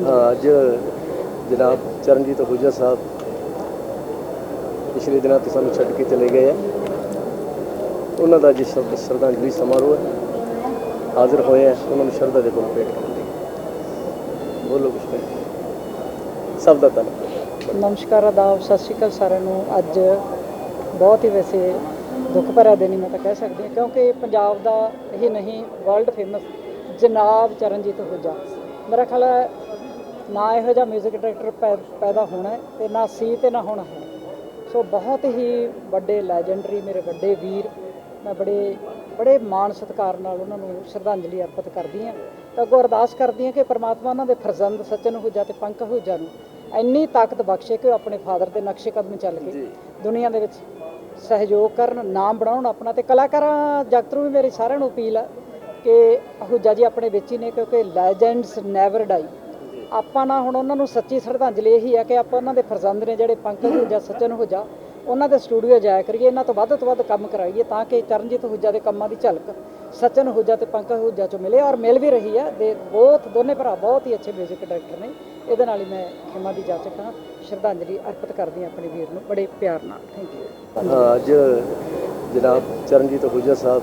ਅੱਜ ਜਨਾਬ ਚਰਨਜੀਤ ਅਹੂਜਾ ਸਾਹਿਬ ਪਿਛਲੇ ਦਿਨਾਂ ਤੋਂ ਸਾਨੂੰ ਛੱਡ ਕੇ ਚਲੇ ਗਏ ਆ। ਉਹਨਾਂ ਦਾ ਅੱਜ ਸ਼ਰਧ- ਸ਼ਰਧਾਂਜਲੀ ਸਮਾਰੋਹ ਹੈ। ਹਾਜ਼ਰ ਹੋਏ ਆ। ਉਹਨਾਂ ਨੂੰ ਸ਼ਰਧਾ ਦੇ ਫੁੱਲ ਭੇਟ ਕਰਨ ਬੋਲੋ ਕੁਛ ਨਹੀਂ ਸਭ ਦਾ ਧੰਨਵਾਦ। ਨਮਸਕਾਰ, ਆਦਾਬ। ਸਤਿ ਸ਼੍ਰੀ ਅਕਾਲ ਸਾਰਿਆਂ ਨੂੰ। ਅੱਜ ਬਹੁਤ ਹੀ ਵੈਸੇ ਦੁੱਖ ਭਰਿਆ ਦਿਨ ਹੀ ਮੈਂ ਤਾਂ ਕਹਿ ਸਕਦੀ ਹਾਂ, ਕਿਉਂਕਿ ਪੰਜਾਬ ਦਾ ਹੀ ਨਹੀਂ ਵਰਲਡ ਫੇਮਸ ਜਨਾਬ ਚਰਨਜੀਤ ਅਹੂਜਾ। ਮੇਰਾ ਖਿਆਲ ਹੈ ਨਾ ਇਹੋ ਜਿਹਾ 뮤직 ਡਾਇਰੈਕਟਰ ਪੈਦਾ ਹੋਣਾ ਤੇ ਨਾ ਸੀ ਤੇ ਨਾ ਹੋਣਾ ਹੈ। ਸੋ ਬਹੁਤ ਹੀ ਵੱਡੇ ਲੈਜੈਂਡਰੀ ਮੇਰੇ ਵੱਡੇ ਵੀਰ ਮੈਂ ਬੜੇ ਬੜੇ ਮਾਣ ਸਤਿਕਾਰ ਨਾਲ ਉਹਨਾਂ ਨੂੰ ਸ਼ਰਧਾਂਜਲੀ ਅਰਪਿਤ ਕਰਦੀ ਹਾਂ। ਤਾਂ ਅੱਗੋਂ ਅਰਦਾਸ ਕਰਦੀ ਹਾਂ ਕਿ ਪ੍ਰਮਾਤਮਾ ਉਹਨਾਂ ਦੇ ਫਰਜ਼ੰਦ ਸੱਚਨ ਹੁਜਾ ਤੇ ਪੰਕ ਹੁਜਾ ਨੂੰ ਇੰਨੀ ਤਾਕਤ ਬਖਸ਼ੇ ਕਿ ਉਹ ਆਪਣੇ ਫਾਦਰ ਦੇ ਨਕਸ਼ੇ ਕਦਮ ਚੱਲ ਕੇ ਦੁਨੀਆ ਦੇ ਵਿੱਚ ਸਹਿਯੋਗ ਕਰਨ ਨਾਮ ਬਣਾਉਣ ਆਪਣਾ ਤੇ ਕਲਾਕਾਰਾਂ ਜਗਤ ਨੂੰ ਵੀ ਮੇਰੀ ਸਾਰਿਆਂ ਨੂੰ ਅਪੀਲ ਹੈ ਕਿ ਹੁਜਾ ਜੀ ਆਪਣੇ ਵਿੱਚ ਹੀ ਨੇ ਕਿਉਂਕਿ ਲੈਜੈਂਡਸ ਨੈਵਰ ਡਾਈ ਆਪਾਂ ਨਾ ਹੁਣ ਉਹਨਾਂ ਨੂੰ ਸੱਚੀ ਸ਼ਰਧਾਂਜਲੀ ਇਹੀ ਹੈ ਕਿ ਆਪਾਂ ਉਹਨਾਂ ਦੇ ਫਰਜ਼ੰਦ ਨੇ ਜਿਹੜੇ ਪੰਕਜ ਹੁਜਾ ਸਚਨ ਹੁਜਾ, ਉਹਨਾਂ ਦੇ ਸਟੂਡੀਓ ਜਾਇਆ ਕਰੀਏ, ਇਹਨਾਂ ਤੋਂ ਵੱਧ ਤੋਂ ਵੱਧ ਕੰਮ ਕਰਾਈਏ ਤਾਂ ਕਿ ਚਰਨਜੀਤ ਹੁਜਾ ਦੇ ਕੰਮਾਂ ਦੀ ਝਲਕ ਸਚਨ ਹੁਜਾ ਤੇ ਪੰਕਜ ਹੁਜਾ ਚੋਂ ਮਿਲੇ ਔਰ ਮਿਲ ਵੀ ਰਹੀ ਹੈ ਦੇ ਬਹੁਤ, ਦੋਨੇ ਭਰਾ ਬਹੁਤ ਹੀ ਅੱਛੇ 뮤직 ਡਾਇਰੈਕਟਰ ਨੇ। ਇਹਦੇ ਨਾਲ ਹੀ ਮੈਂ ਖਿਮਾ ਦੀ ਜਾਚਕ ਹਾਂ। ਸ਼ਰਧਾਂਜਲੀ ਅਰਪਿਤ ਕਰਦੀ ਹਾਂ ਆਪਣੇ ਵੀਰ ਨੂੰ। ਬੜੇ ਪਿਆਰ ਨਾਲ। ਥੈਂਕ ਯੂ ਅੱਜ ਜਨਾਬ ਚਰਨਜੀਤ ਅਹੂਜਾ ਸਾਹਿਬ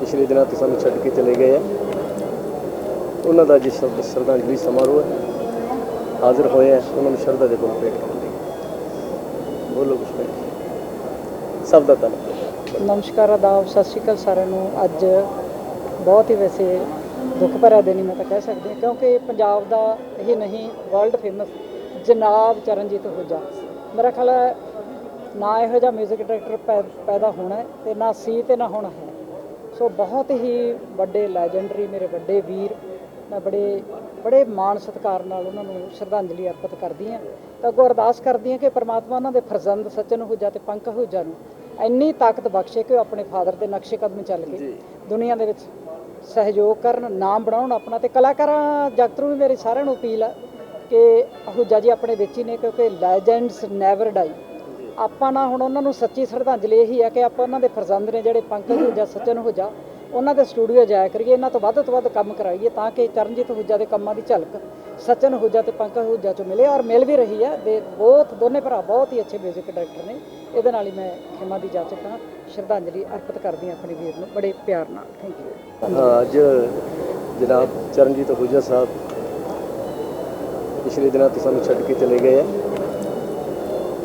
ਪਿਛਲੇ ਦਿਨਾਂ ਤੋਂ ਸਾਨੂੰ ਛੱਡ ਕੇ ਚਲੇ ਗਏ ਆ। ਉਹਨਾਂ ਦਾ ਜਿਸ ਸ਼ਰਧਾਂਜਲੀ ਸਮਾਰੋਹ ਹੈ, ਹਾਜ਼ਰ ਹੋਏ ਆ ਉਹਨਾਂ ਨੂੰ ਸ਼ਰਧਾ ਦੇ ਫੁੱਲ ਭੇਟ ਕਰਨ ਲਈ। ਬੋਲੋ ਕੁਛ ਨਹੀਂ ਸਭ ਦਾ ਧੰਨਵਾਦ। ਨਮਸਕਾਰ, ਆਦਾਬ। ਸਤਿ ਸ਼੍ਰੀ ਅਕਾਲ ਸਾਰਿਆਂ ਨੂੰ। ਅੱਜ ਬਹੁਤ ਹੀ ਵੈਸੇ ਦੁੱਖ ਭਰਿਆ ਦਿਨ ਹੀ ਮੈਂ ਤਾਂ ਕਹਿ ਸਕਦੀ ਹਾਂ, ਕਿਉਂਕਿ ਪੰਜਾਬ ਦਾ ਹੀ ਨਹੀਂ ਵਰਲਡ ਫੇਮਸ ਜਨਾਬ ਚਰਨਜੀਤ ਅਹੂਜਾ ਮੇਰਾ ਖਿਆਲ ਹੈ, ਨਾ ਇਹੋ ਜਿਹਾ 뮤직 ਡਾਇਰੈਕਟਰ ਪੈ- ਪੈਦਾ ਹੋਣਾ ਹੈ ਤੇ ਨਾ ਸੀ ਤੇ ਨਾ ਹੋਣਾ ਹੈ। ਸੋ ਬਹੁਤ ਹੀ ਵੱਡੇ ਲੈਜੈਂਡਰੀ ਮੇਰੇ ਵੱਡੇ ਵੀਰ ਮੈਂ ਬੜੇ ਬੜੇ ਮਾਣ ਸਤਿਕਾਰ ਨਾਲ ਉਹਨਾਂ ਨੂੰ ਸ਼ਰਧਾਂਜਲੀ ਅਰਪਿਤ ਕਰਦੀ ਹਾਂ। ਤਾਂ ਅੱਗੋਂ ਅਰਦਾਸ ਕਰਦੀ ਹਾਂ ਕਿ ਪ੍ਰਮਾਤਮਾ ਉਹਨਾਂ ਦੇ ਫਰਜ਼ੰਦ ਸੱਚਨ ਹੁਜਾ ਤੇ ਪੰਕ ਹੁਜਾ ਨੂੰ ਇੰਨੀ ਤਾਕਤ ਬਖਸ਼ੇ ਕਿ ਉਹ ਆਪਣੇ ਫਾਦਰ ਦੇ ਨਕਸ਼ੇ ਕਦਮ ਚੱਲ ਕੇ ਦੁਨੀਆ ਦੇ ਵਿੱਚ ਸਹਿਯੋਗ ਕਰਨ ਨਾਮ ਬਣਾਉਣ ਆਪਣਾ ਤੇ ਕਲਾਕਾਰਾਂ ਜਗਤ ਨੂੰ ਵੀ ਮੇਰੀ ਸਾਰਿਆਂ ਨੂੰ ਅਪੀਲ ਹੈ ਕਿ ਹੁਜਾ ਜੀ ਆਪਣੇ ਵਿੱਚ ਹੀ ਨੇ ਕਿਉਂਕਿ ਲੈਜੈਂਡਸ ਨੈਵਰ ਡਾਈ ਆਪਾਂ ਨਾ ਹੁਣ ਉਹਨਾਂ ਨੂੰ ਸੱਚੀ ਸ਼ਰਧਾਂਜਲੀ ਇਹੀ ਹੈ ਕਿ ਆਪਾਂ ਉਹਨਾਂ ਦੇ ਫਰਜ਼ੰਦ ਨੇ ਜਿਹੜੇ ਪੰਕਜ ਹੁਜਾ ਸਚਨ ਹੁਜਾ ਉਹਨਾਂ ਦੇ ਸਟੂਡੀਓ ਜਾਇਆ ਕਰੀਏ, ਇਹਨਾਂ ਤੋਂ ਵੱਧ ਤੋਂ ਵੱਧ ਕੰਮ ਕਰਾਈਏ ਤਾਂ ਕਿ ਚਰਨਜੀਤ ਹੁਜਾ ਦੇ ਕੰਮਾਂ ਦੀ ਝਲਕ, ਸਚਨ ਹੁਜਾ ਤੇ ਪੰਕਜ ਹੁਜਾ ਚੋਂ ਮਿਲੇ ਔਰ ਮਿਲ ਵੀ ਰਹੀ ਹੈ। ਦੇ ਬਹੁਤ, ਦੋਨੇ ਭਰਾ ਬਹੁਤ ਹੀ ਅੱਛੇ 뮤직 ਡਾਇਰੈਕਟਰ ਨੇ। ਇਹਦੇ ਨਾਲ ਹੀ ਮੈਂ ਖਿਮਾ ਦੀ ਜਾਚਕ ਹਾਂ। ਸ਼ਰਧਾਂਜਲੀ ਅਰਪਿਤ ਕਰਦੀ ਹਾਂ ਆਪਣੇ ਵੀਰ ਨੂੰ। ਬੜੇ ਪਿਆਰ ਨਾਲ। ਥੈਂਕ ਯੂ ਅੱਜ ਜਨਾਬ ਚਰਨਜੀਤ ਅਹੂਜਾ ਸਾਹਿਬ ਪਿਛਲੇ ਦਿਨਾਂ ਤੋਂ ਸਾਨੂੰ ਛੱਡ ਕੇ ਚਲੇ ਗਏ ਆ।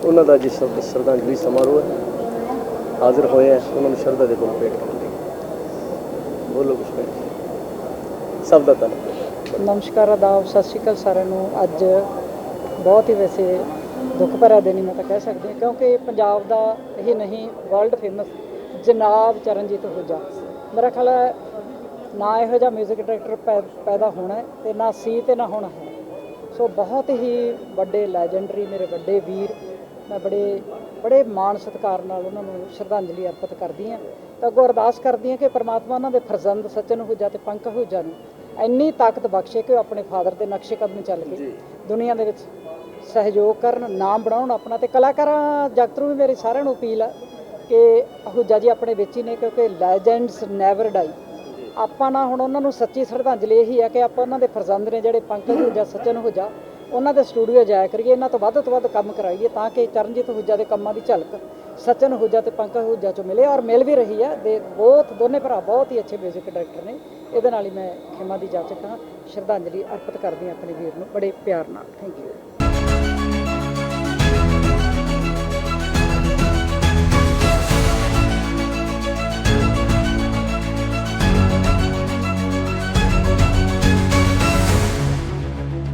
ਉਹਨਾਂ ਦਾ ਅੱਜ ਸ਼ਰਧਾਂਜਲੀ ਸਮਾਰੋਹ ਹੈ। ਹਾਜ਼ਰ ਹੋਏ ਆ। ਉਹਨਾਂ ਨੂੰ ਸ਼ਰਧਾ ਦੇ ਫੁੱਲ ਭੇਟ ਕਰਨ ਬੋਲੋ ਕੁਛ ਨਹੀਂ ਸਭ ਦਾ ਧੰਨਵਾਦ। ਨਮਸਕਾਰ, ਆਦਾਬ, ਸਤਿ ਸ਼੍ਰੀ ਅਕਾਲ ਸਾਰਿਆਂ ਨੂੰ। ਅੱਜ ਬਹੁਤ ਹੀ ਵੈਸੇ ਦੁੱਖ ਭਰਿਆ ਦਿਨ ਹੀ ਮੈਂ ਤਾਂ ਕਹਿ ਸਕਦੀ ਹਾਂ, ਕਿਉਂਕਿ ਪੰਜਾਬ ਦਾ ਹੀ ਨਹੀਂ ਵਰਲਡ ਫੇਮਸ ਜਨਾਬ ਚਰਨਜੀਤ ਹੁਜਾ। ਮੇਰਾ ਖਿਆਲ ਹੈ ਨਾ ਇਹੋ ਜਿਹਾ 뮤직 ਡਾਇਰੈਕਟਰ ਪੈ- ਪੈਦਾ ਹੋਣਾ ਹੈ ਤੇ ਨਾ ਸੀ ਤੇ ਨਾ ਹੋਣਾ ਹੈ। ਸੋ ਬਹੁਤ ਹੀ ਵੱਡੇ ਲੈਜੈਂਡਰੀ ਮੇਰੇ ਵੱਡੇ ਵੀਰ, ਮੈਂ ਬੜੇ ਬੜੇ ਮਾਣ ਸਤਿਕਾਰ ਨਾਲ ਉਹਨਾਂ ਨੂੰ ਸ਼ਰਧਾਂਜਲੀ ਅਰਪਿਤ ਕਰਦੀ ਹਾਂ। ਤਾਂ ਅੱਗੋਂ ਅਰਦਾਸ ਕਰਦੀ ਹਾਂ ਕਿ ਪ੍ਰਮਾਤਮਾ ਉਹਨਾਂ ਦੇ ਫਰਜ਼ੰਦ ਸਚਨ ਹੁਜਾ ਤੇ ਪੰਕ ਹੁਜਾ ਨੂੰ ਇੰਨੀ ਤਾਕਤ ਬਖਸ਼ੇ ਕਿ ਉਹ ਆਪਣੇ ਫਾਦਰ ਦੇ ਨਕਸ਼ੇ ਕਦਮ ਚੱਲ ਕੇ ਦੁਨੀਆ ਦੇ ਵਿੱਚ ਸਹਿਯੋਗ ਕਰਨ ਨਾਮ ਬਣਾਉਣ ਆਪਣਾ ਤੇ ਕਲਾਕਾਰਾਂ ਜਗਤ ਨੂੰ ਵੀ ਮੇਰੀ ਸਾਰਿਆਂ ਨੂੰ ਅਪੀਲ ਹੈ ਕਿ ਹੁਜਾ ਜੀ ਆਪਣੇ ਵਿੱਚ ਹੀ ਨੇ ਕਿਉਂਕਿ ਲੈਜੈਂਡਸ ਨੈਵਰ ਡਾਈ ਆਪਾਂ ਨਾ ਹੁਣ ਉਹਨਾਂ ਨੂੰ ਸੱਚੀ ਸ਼ਰਧਾਂਜਲੀ ਇਹੀ ਹੈ ਕਿ ਆਪਾਂ ਉਹਨਾਂ ਦੇ ਫਰਜ਼ੰਦ ਨੇ ਜਿਹੜੇ ਪੰਕਜ ਹੁਜਾ ਸਚਨ ਹੁਜਾ ਉਹਨਾਂ ਦੇ ਸਟੂਡੀਓ ਜਾਇਆ ਕਰੀਏ, ਇਹਨਾਂ ਤੋਂ ਵੱਧ ਤੋਂ ਵੱਧ ਕੰਮ ਕਰਾਈਏ ਤਾਂ ਕਿ ਚਰਨਜੀਤ ਹੁਜਾ ਦੇ ਕੰਮਾਂ ਦੀ ਝਲਕ, ਸਚਨ ਹੁਜਾ ਤੇ ਪੰਕਜ ਹੁਜਾ ਚੋਂ ਮਿਲੇ ਔਰ ਮਿਲ ਵੀ ਰਹੀ ਹੈ। ਦੇ ਬਹੁਤ, ਦੋਨੇ ਭਰਾ ਬਹੁਤ ਹੀ ਅੱਛੇ 뮤직 ਡਾਇਰੈਕਟਰ ਨੇ। ਇਹਦੇ ਨਾਲ ਹੀ ਮੈਂ ਖਿਮਾ ਦੀ ਜਾਚਕ ਹਾਂ ਸ਼ਰਧਾਂਜਲੀ ਅਰਪਿਤ ਕਰਦੀ ਹਾਂ ਆਪਣੇ ਵੀਰ ਨੂੰ ਬੜੇ ਪਿਆਰ ਨਾਲ। Thank you